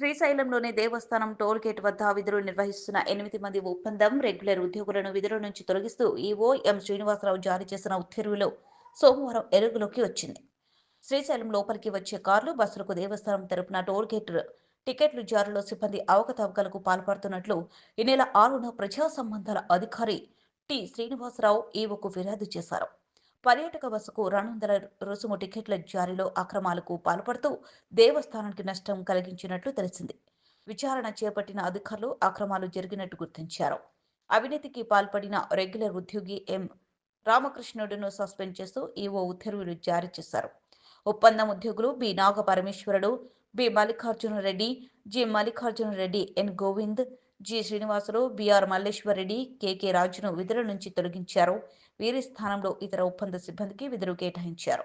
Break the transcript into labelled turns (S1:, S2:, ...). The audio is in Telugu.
S1: శ్రీశైలంలోని దేవస్థానం టోల్ గేట్ వద్ద విధులు నిర్వహిస్తున్న ఎనిమిది మంది ఒప్పందం రెగ్యులర్ ఉద్యోగులను విధుల నుంచి తొలగిస్తూ ఈవో ఎం శ్రీనివాసరావు జారీ చేసిన ఉత్తర్వులు సోమవారం ఎరుగులోకి వచ్చింది. శ్రీశైలం లోపలికి వచ్చే కార్లు బస్సులకు దేవస్థానం తరపున టోల్ గేట్ టికెట్లు జారులో సిబ్బంది అవకతవకలకు పాల్పడుతున్నట్లు ఈ నెల ఆరున ప్రజా సంబంధాల అధికారి టి శ్రీనివాసరావు ఈవోకు ఫిర్యాదు చేశారు. పర్యాటక బస్సుకు రెండు వందల రుసుము టికెట్ల జారీలో అక్రమాలకు పాల్పడుతూ దేవస్థానానికి నష్టం కలిగించినట్లు తెలిసింది. విచారణ చేపట్టిన అధికారులు అక్రమాలు జరిగినట్టు గుర్తించారు. అవినీతికి పాల్పడిన రెగ్యులర్ ఉద్యోగి ఎం. రామకృష్ణుడును సస్పెండ్ చేస్తూ ఈవో ఉత్తర్వులు జారీ చేశారు. ఒప్పందం ఉద్యోగులు B. Naga Parameshwarudu B. Mallikarjuna Reddy G. Mallikarjuna Reddy N. Govind G. Srinivasulu BR Malleswarareddy KK రాజును విధుల నుంచి తొలగించారు. వీరి స్థానంలో ఇతర ఒప్పంద సిబ్బందికి విధులు కేటాయించారు.